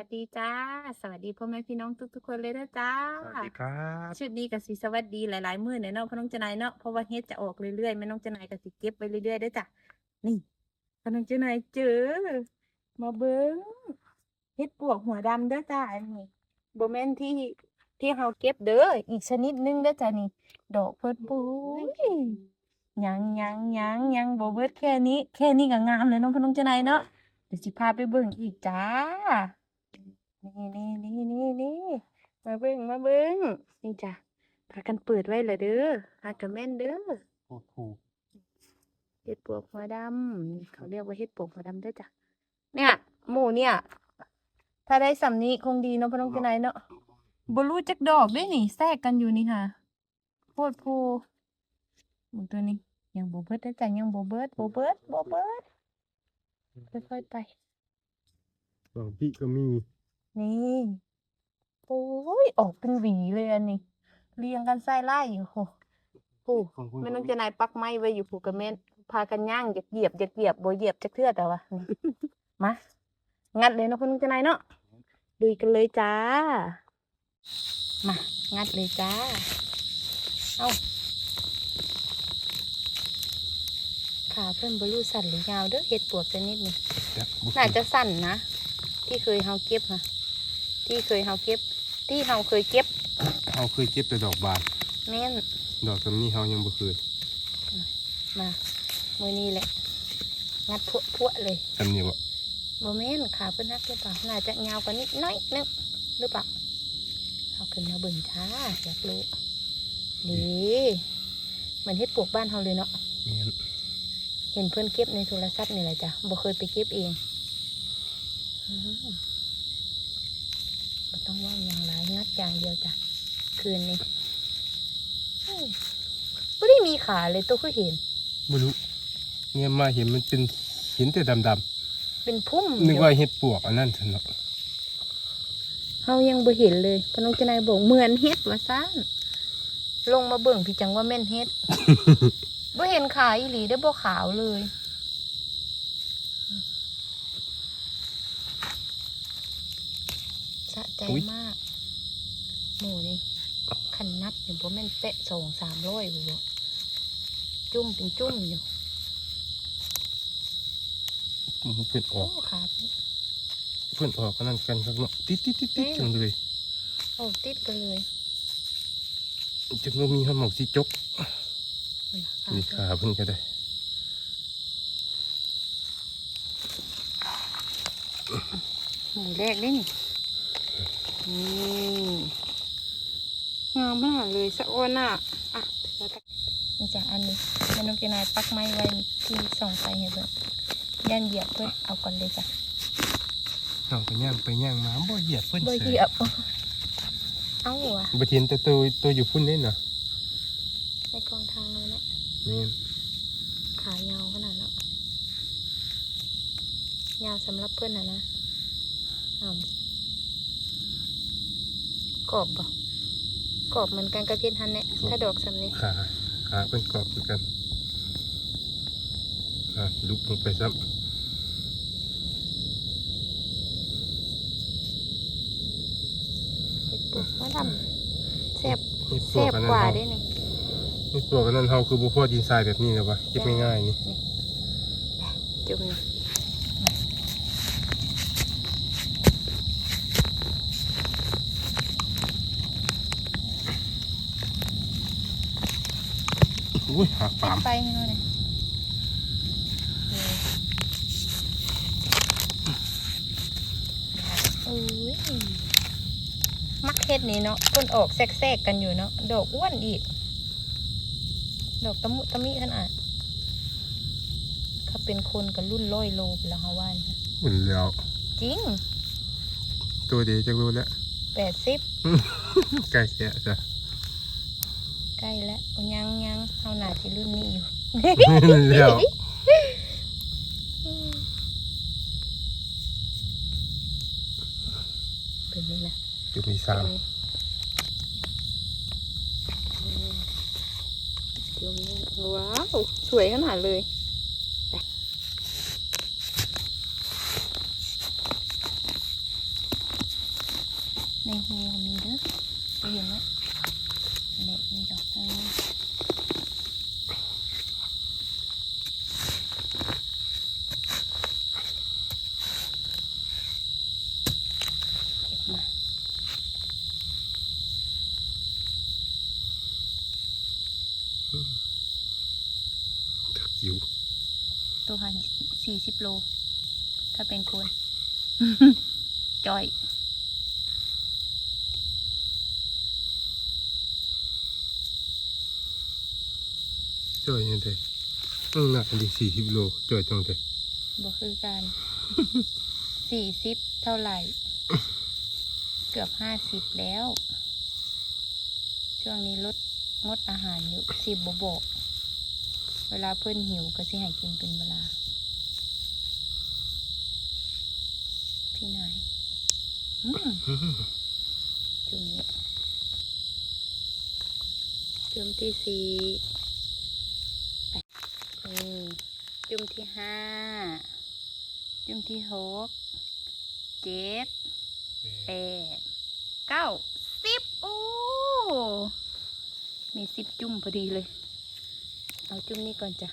สวัสดีจ้า สวัสดีพ่อแม่พี่น้องทุกๆคนเลยนะจ้าสวัสดีครับชุดนี้กับสีสวัสดีหลายๆมื้อเนี่ยเนาะพ่อน้องเจนายเนาะเพราะว่าเฮ็ดจะออกเรื่อยๆแม่น้องเจนายก็สิเก็บไว้เรื่อยๆเด้อจ้ะนี่พ่อน้องเจนายเจอมาเบิ้งเฮ็ดปวกหัวดำเด้อจ้าอันนี้บ่แม่นที่ที่เฮาเก็บเด้ออีกชนิดหนึงเด้อจ้ะนี่ ดอกเพิ่นปุ้ยยังยังยังยังบ่เบิดแค่นี้ แค่นี้ก็งามเลยเนาะพ่อน้องเจนายเนาะเดี๋ยวสิพาไปเบิ่งอีกจ้า นี่นี่นี่นี่นี่มาเบิ้งมาเบิ้งนี่จ้ะพากันเปิดไว้ละเด้อพากันแม่นเด้อถูกถูกเห็ดปวกหัวดำนี่เขาเรียกว่าเห็ดปวกหัวดำเด้อจ้ะเนี่ยหมูเนี่ย ถ้าได้สำนี้คงดีเนาะพ่อน้องเจนายเนาะบรู้จักดอกด้วยนี่แทรกกันอยู่นี่ค่ะโพดโพหมูตัวนี้ยังโบเบิดนะจ๊ะยังโบเบิดโบเบิดโบเบิดค่อยๆไปบางพี่ก็มี นี่ โอ้ย ออกเป็นหวีเลยอันนี้ เรียงกันไส้ไล่อยู่โหโอ้ของคุณแม่น้องเจนายปักไม้ไว้อยู่ผูกกับแม่นพากันย่างเหยียบเหยียบเหยียบเหยียบโบเหยียบจักเทื่อแต่ว่านี่มา งัดเลยเนาะคุณน้องเจนายเนาะดุยกันเลยจ้า มา งัดเลยจ้า เอาขาเพื่อนบรูสั่นหรือยาวเด้อเห็ดปวกชนิดนี้แบบบุกน่าจะสั่นนะ ที่เคยเฮาเก็บค่ะ ที่เคยเฮาเก็บ ที่เฮาเคยเก็บเขาเคยเก็บแต่ดอกบานแม่นดอกแบบนี้เขายังบ่เคยมามือนี้แหละงัดพวพวๆเลยจำเนี่ยบ่โมเมนขาเพิ่นนักหรือเปล่าน่าจะยาวกว่านิดน้อยนึงหรือเปล่าเอาขึ้นมาเบิ่งช้าอยากรู้ดีเหมือนเฮ็ดปลวกบ้านเฮาเลยเนาะแม่นเห็นเพื่อนเก็บในโทรศัพท์นี่แหละจ้ะบ่เคยไปเก็บเองอืมบ่ ต้องว่างอย่างไรงัดอย่างเดียวจ้ะคืนนี้อืมไม่ได้มีขาเลยตัวคือเห็นบ่รู้เนี่ยมาเห็นมันเป็นเห็นแต่ดำเป็นพุ่มๆนึกว่าเห็ดปวกอันนั้นซั่นเนาะเฮายังบ่เห็นเลยพอน้องเจนายบอกเหมือนเฮ็ดว่าซ่านลงมาเบิ่งพี่จังว่าแม่นเฮ็ดบ่เห็นขาอีหลีได้อบ่ขาวเลยสะ ใจมาก หมูนี่ขันนับเนี่ยบ่แม่นเตะสองสามร้อยบ่บ่จุ่มเป็นจุ่มอยู่มันเพิ่นอโอ้อกขาเพิ่นออกอันนั้นกันครับเนาะติดติดติดติดจังเลยโอ้ติดกันเลยจังบ่มีหมอกสิจกนี่ขานี่ขาเพิ่นก็ได้หมูแรกนี่ นี่นี่งามมากเลยสะอ้อนอะอะแล้วก็นี่จ้ะอันนี้แม่นกเจนายปักไม้ไว้ที่ส่องไฟให้เบิ่งย่านเหยียบเพื่อเอาก่อนเลยจ้ะเอาไปย่างไปย่างมาบ่เหยียบเพิ่นบ่เสเหยยียบเอาวะบ่เห็นแต่ตัวตัวอยู่พุ่นเด้น่ะในกองทางเลยนะแม่นขายาวขนาดเนาะยาวสำหรับเพื่อนนะนะอ้าว กรอบบ่กรอบเหมือนกันกระเทียนทันเนี่ยถ้าดอกสำนี้ขาขาเพิ่นกรอบคือกันอะลุกลงไปซ้ำเห็ดปวกว่าดำแซ่บนี่ปลแซ่วกบอันนั้นกว่าเฮาได้นี่นี่ปลวกอันนั้นเฮาคือบ่พอดินทรายแบบนี้เลยวะเก็บง่ายๆนี่จุ่มนี่ อุ้ยหักปามไปให้หน่อยนะเอ้ยมักเฮ็ดนี่เนาะต้นออกแทรกๆกันอยู่เนาะดอกอ้วนอีก ดอกตะมุตะมิขนาดเขาเป็นคนกับรุ่นร้อยโลไปแล้วเขาว่านะอุ่นแล้ว จริง ตัวเดียวจะรู้แล้วแปดสิบใกล้แก่จ้ะ ใกล้แล้วเอายังยังเอาหนาที่รุ่นนี้อยู่แล้วเป็นนี่นะจุดที่สามจุ่มนี่ว้าว สวยขนาดเลยไป ในหูมีเด้อจะเห็นไหมอันนี้มีดอกเออเก็บมา ตะกิ้ว ตัวหันสี่สิบ โล ถ้าเป็นคนจอยจ่อยยังไงอืมน่ะอันนี้สี่สิบโลจ่อยตรงไหนบ่คือกันสี่สิบเท่าไหร่ เกือบห้าสิบแล้ว ช่วงนี้ลดงดอาหารอยู่สิบบบบอกเวลาเพื่อนหิวก็สิให้กินเป็นเวลา พี่นายอืม จุ่มนี้จุ่มที่สี่ไปนี่จุ่มที่ห้าจุ่มที่หกเจ็ดแปดเก้าสิบโอ้มีสิบจุ่มพอดีเลย เอาจุ่มนี้ก่อนจ้ะ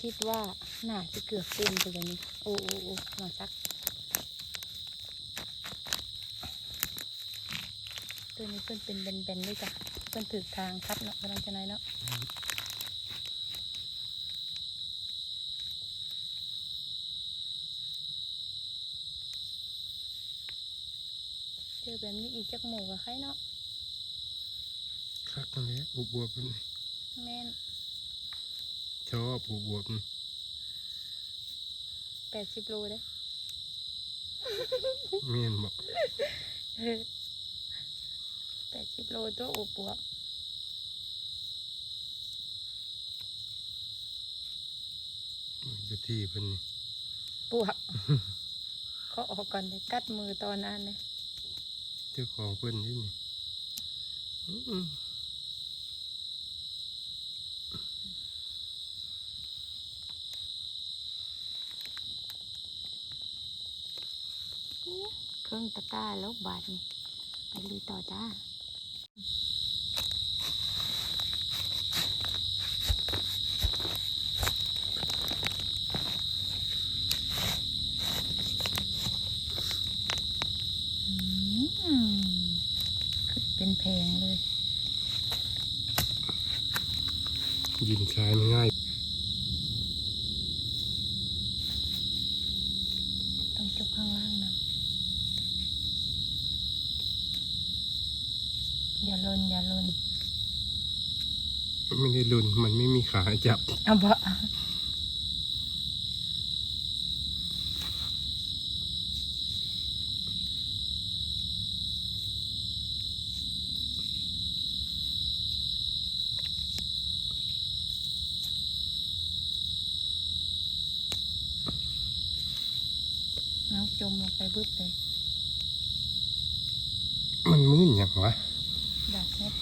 คิดว่าน่าจะเกือบเต็มไปแล้วนี่โอ้โอ้โอ้มาซัก ตัวนี้เพิ่นเป็นเบนๆด้วยจ้ะเพิ่นถือทางครับเนาะกำลังจะไหนเนาะเจอแบบนี้อีกจักหมูกับใครเนาะคักนั่นแหละบวบบวบๆมันแม่นชอบบวบบวบๆมันแปดสิบโลเด้อ แม่นบอกแปดสิบ โลตัวอวบวบมันจะที่เพิ่นนี่บวบเขาออกก่อนเลยกัดมือตอนนั้นเลยเจ้าของเพิ่นที่นี่อืมเครื่องตะกร้าแล้วบาทนี่ไปลุยต่อจ้า อืมขึ้นเป็นแพงเลย ยิน ชายมันง่ายต้องจุกข้างล่างนะอย่าลนอย่าลนไม่ได้ลุนมันไม่มีขาจับเอาบะ เอาจมลงไปบึ๊บเลย มันมึนอย่างวะดักเน็ต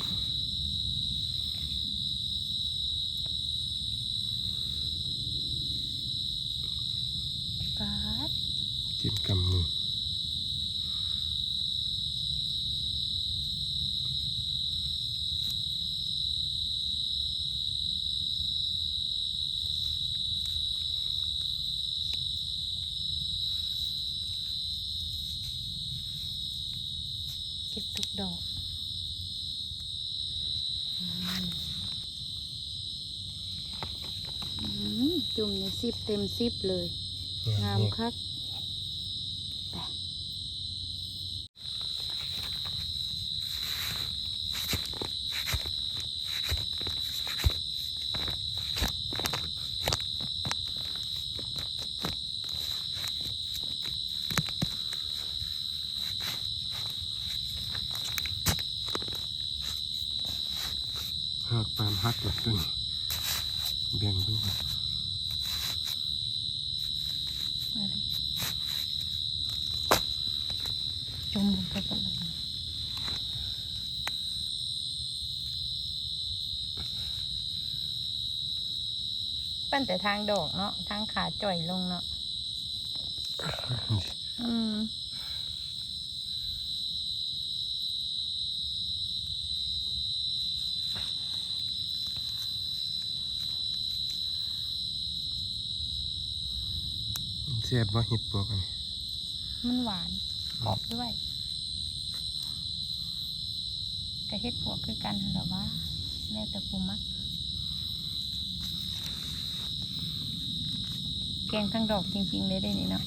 ปาด จิ้มกำมือ เก็บทุกดอกอืมอืมจุ่มในซิปเต็มซิปเลย งามคักไป หักตามหักแบบตัวนี้แบ่งเพิ่นก่อนมาเลยจมลงไปก่อนเลยปั้นแต่ทางดอกเนาะทางขาจ่อยลงเนาะอืม แซ่บบ่เห็ดปวกอันนี้มันหวานกรอบด้วยกระเฮ็ดปวกคือกันหั่นหรอว่าแล้วแต่ปูมักแกงทั้งดอกจริงๆเลยได้นี่เนาะ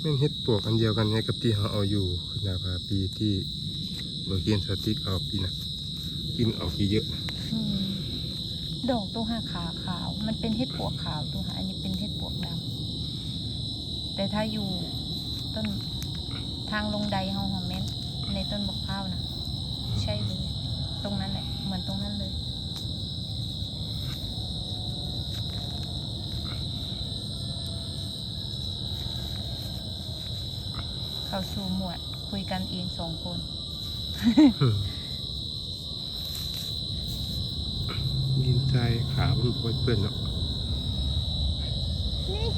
แม่นเห็ดปวกอันเดียวกันเนี่ยกับที่เราเอาอยู่นาพาปีที่เบอร์เกียนสติกเอาปีนะกินเอากี่เยอะอืมดอกตัวหาขาขาว มันเป็นเห็ดปวกขาวตัวหาอันนี้เป็นเห็ดปวกดำ แต่ถ้าอยู่ต้นทางลงใดเฮาหอมเม้นในต้นบกข้าวนะใช่เลยตรงนั้นแหละ เหมือนตรงนั้นเลย เขาสู่หมวดคุยกันเองสองคนดินใจขามันปวยเปื้อนเนาะ นี่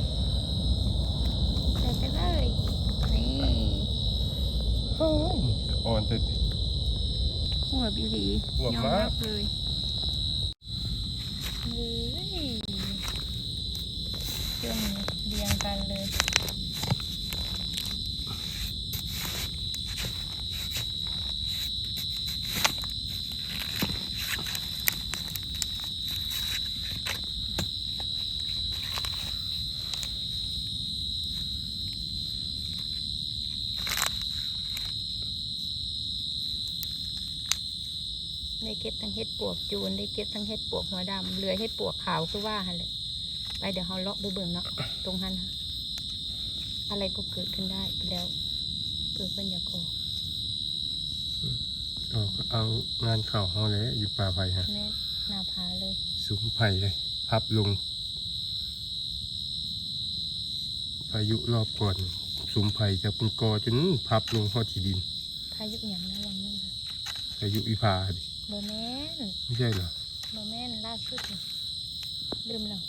ใส่ไปเลย นี่ โอ้ย อ่อนแต่หัวบิลีหัวยอมมากรับเลยเฮ้ยจนเรียงกันเลย ได้เก็บทั้งเห็ดปวกจูน ได้เก็บทั้งเห็ดปวกหัวดำเหลือเห็ดปวกขาวคือว่าหันเลยไปเดี๋ยวเราเลาะไปเบิ่งเนาะตรงหันค่ะอะไรก็เกิดขึ้นได้ไปแล้วเพื่อเพื่อนอยากออกเอาก็เอางานเข่าเฮาแล้วอยู่ป่าไผ่ฮะแม่หนาพาเลยสุมไผ่เลยพับลงพายุรอบก่อนสุมไผ่จะเป็นกอจนพับลงหอดที่ดิน พายุอย่างนะวังนึงค่ะพายุวิภาดิ โบแมนไม่ใช่เหรอโบแมนล่าสุดนี่ลืมแล้ว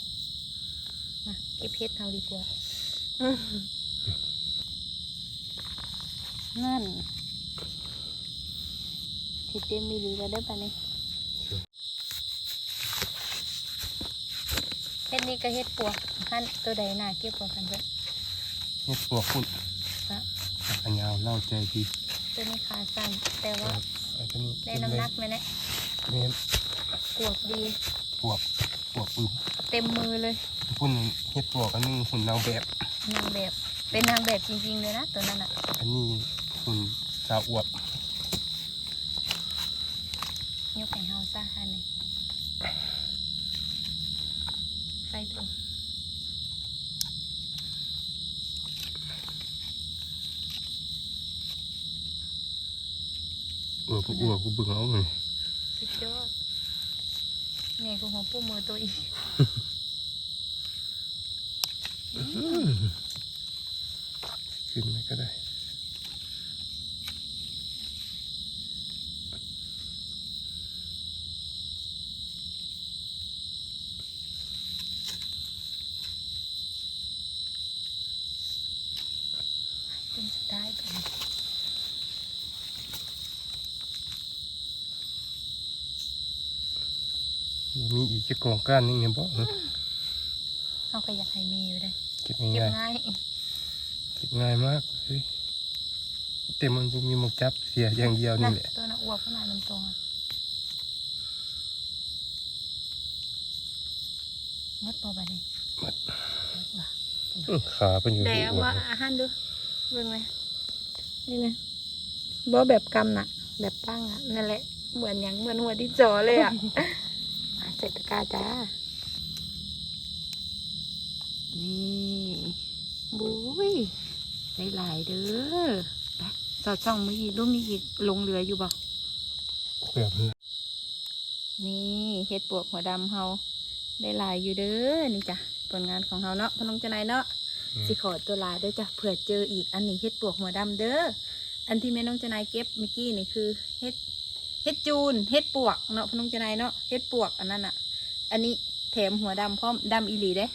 มาเก็บเพชรเอาดีกว่านั่นทิดเต็มมีหรือแล้วได้ปะนี่เฮ็ดนี่ก็เฮ็ดปวกหันตัวใดน่าเก็บกว่ากันเถอะเห็ดปวกคุณฮะอันยาวเล่าใจดีตัวนี้ขาสั้นแต่ว่า อันนี้ได้น้ำหนักไหมเนี่ยเน้นปวกดีปวกปวกปืนเต็มมือเลยพุ่นเห็ดปวกอันนึงหุ่นนางแบบนางแบบ เป็นนางแบบจริงๆเลยนะตัวนั้นอะ อันนี้หุ่นสาวอวบยกให้เฮาซะอันนี้ใส่ตัว อวบอวบกูเบิ่งเอาเลยสุดยอดไงกูหัวปูมือตัวอีกขึ้นไหมก็ได้ เป็นสุดท้ายก่อน มีอีกจะกองก้านนึงเนี่ยบ่ฮะเฮาก็อยากให้มีอยู่เลยเก็บเก็บง่ายง่ายๆเก็บง่ายมากเฮ้ยแต่มันบ่มีหมกจับเสียอย่างเดียวนะนี่แหละตัวน่ะอวบขนาดลำตัวอะมดบ่บัดนี้หมดมดบ่อื้อขาเป็นอยู่แต่ที่อวบว่าอาหารดูเบิ่งไหมนี่นะบ่แบบกำน่ะ แบบตั้งอะนั่นแหละเหมือนหยังเหมือนหัวดินจอเลยอะ เสร็จตะกร้าจ้า นี่บุ้ยได้หลายเด้อสอดส่องมืออีกลูกนี้อีกลงเรืออยู่บ่แบบนี้นี่เฮ็ดปวกหัวดำเฮาได้หลายอยู่เด้อนี่จ้ะผลงานของเฮาเนาะพนมจะไหนายเนาะสิขอตัวลาเด้อจ้ะเผื่อเจออีกอันนี้เฮ็ดปวกหัวดำเด้ออันที่แม่น้องจะนายเก็บเมื่อกี้นี่คือเฮ็ด เฮ็ดจูนเฮ็ดปวกเนาะพนมจะนายเนาะเฮ็ดปวกอันนั้นอะ อันนี้แถมหัวดำพร้อมดำอีหลีเด้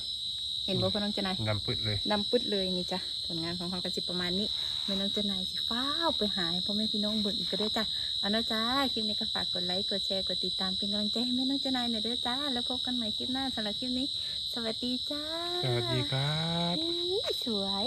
เห็นบ่พ่อน้องเจนายดำปึดเลยดำปึ๊ดเลยนี่จ้ะผลงานของเขากันสิประมาณนี้แม่น้องเจนายสิฟ้าวไปหาให้พ่อแม่พี่น้องเบิ่งอีกก็ได้อจ้ะเอาเนาะจ้าคลิปนี้ก็ฝากกดไลค์กดแชร์กดติดตามเป็นกำลังใจให้แม่น้องเจนายหน่อยเด้อจ้าแล้วพบกันใหม่คลิปหน้าสำหรับคลิปนี้ สวัสดีจ้าสวัสดีครับเฮ้ยสวย